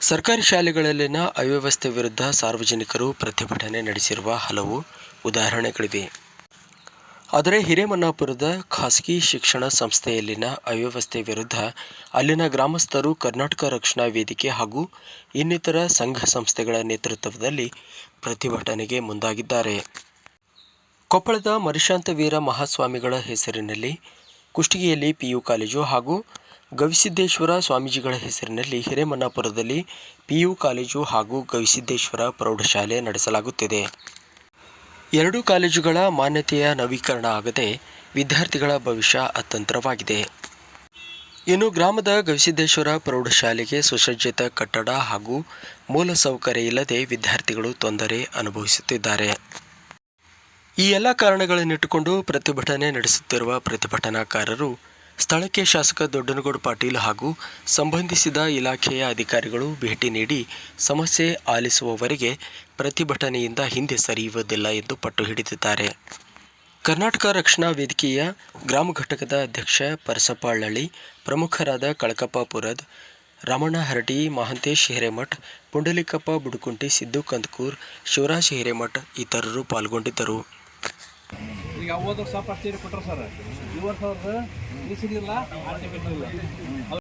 ಸರ್ಕಾರಿ ಶಾಲೆಗಳಲ್ಲಿನ ಅವ್ಯವಸ್ಥೆ ವಿರುದ್ಧ ಸಾರ್ವಜನಿಕರು ಪ್ರತಿಭಟನೆ ನಡೆಸಿರುವ ಹಲವು ಉದಾಹರಣೆಗಳಿವೆ. ಆದರೆ ಹಿರೇಮನ್ನಾಪುರದ ಖಾಸಗಿ ಶಿಕ್ಷಣ ಸಂಸ್ಥೆಯಲ್ಲಿನ ಅವ್ಯವಸ್ಥೆ ವಿರುದ್ಧ ಅಲ್ಲಿನ ಗ್ರಾಮಸ್ಥರು ಕರ್ನಾಟಕ ರಕ್ಷಣಾ ವೇದಿಕೆ ಹಾಗೂ ಇನ್ನಿತರ ಸಂಘ ಸಂಸ್ಥೆಗಳ ನೇತೃತ್ವದಲ್ಲಿ ಪ್ರತಿಭಟನೆಗೆ ಮುಂದಾಗಿದ್ದಾರೆ. ಕೊಪ್ಪಳದ ಮರಿಶಾಂತವೀರ ಮಹಾಸ್ವಾಮಿಗಳ ಹೆಸರಿನಲ್ಲಿ ಕುಷ್ಟಗಿಯಲ್ಲಿ ಪಿಯು ಕಾಲೇಜು ಹಾಗೂ ಗವಿಸಿದ್ದೇಶ್ವರ ಸ್ವಾಮೀಜಿಗಳ ಹೆಸರಿನಲ್ಲಿ ಹಿರೇಮನ್ನಾಪುರದಲ್ಲಿ ಪಿಯು ಕಾಲೇಜು ಹಾಗೂ ಗವಿಸಿದ್ದೇಶ್ವರ ಪ್ರೌಢಶಾಲೆ ನಡೆಸಲಾಗುತ್ತಿದೆ. ಎರಡೂ ಕಾಲೇಜುಗಳ ಮಾನ್ಯತೆಯ ನವೀಕರಣ ಆಗದೆ ವಿದ್ಯಾರ್ಥಿಗಳ ಭವಿಷ್ಯ ಅತಂತ್ರವಾಗಿದೆ. ಇನ್ನು ಗ್ರಾಮದ ಗವಿಸಿದ್ದೇಶ್ವರ ಪ್ರೌಢಶಾಲೆಗೆ ಸುಸಜ್ಜಿತ ಕಟ್ಟಡ ಹಾಗೂ ಮೂಲಸೌಕರ್ಯ ಇಲ್ಲದೆ ವಿದ್ಯಾರ್ಥಿಗಳು ತೊಂದರೆ ಅನುಭವಿಸುತ್ತಿದ್ದಾರೆ. ಈ ಎಲ್ಲ ಕಾರಣಗಳನ್ನಿಟ್ಟುಕೊಂಡು ಪ್ರತಿಭಟನೆ ನಡೆಸುತ್ತಿರುವ ಪ್ರತಿಭಟನಾಕಾರರು ಸ್ಥಳಕ್ಕೆ ಶಾಸಕ ದೊಡ್ಡನಗೌಡ ಪಾಟೀಲ್ ಹಾಗೂ ಸಂಬಂಧಿಸಿದ ಇಲಾಖೆಯ ಅಧಿಕಾರಿಗಳು ಭೇಟಿ ನೀಡಿ ಸಮಸ್ಯೆ ಆಲಿಸುವವರೆಗೆ ಪ್ರತಿಭಟನೆಯಿಂದ ಹಿಂದೆ ಸರಿಯುವುದಿಲ್ಲ ಎಂದು ಪಟ್ಟು ಹಿಡಿದಿದ್ದಾರೆ. ಕರ್ನಾಟಕ ರಕ್ಷಣಾ ವೇದಿಕೆಯ ಗ್ರಾಮ ಘಟಕದ ಅಧ್ಯಕ್ಷ ಪರಸಪ್ಪ ಅಳ್ಳಳ್ಳಿ ಪ್ರಮುಖರಾದ ಕಳಕಪ್ಪ ಪುರದ್, ರಮಣ ಹರಟಿ ಮಹಾಂತೇಶ್ ಹಿರೇಮಠ್, ಪುಂಡಲಿಕಪ್ಪ ಬುಡುಕುಂಟಿ, ಸಿದ್ದು ಕಂದಕೂರ್, ಶಿವರಾಜ್ ಹಿರೇಮಠ್ ಇತರರು ಪಾಲ್ಗೊಂಡಿದ್ದರು. ವರ್ಷ ಫಸ್ಟ್ ಇಯರ್ ಕೊಟ್ಟರು ಸರ್. ಈ ವರ್ಷ ಅವ್ರದ್ದು ಈ ಸಿಗಲಿಲ್ಲ ಆರ್ ಟಿ ಬಿಟ್ಟಿಲ್ಲ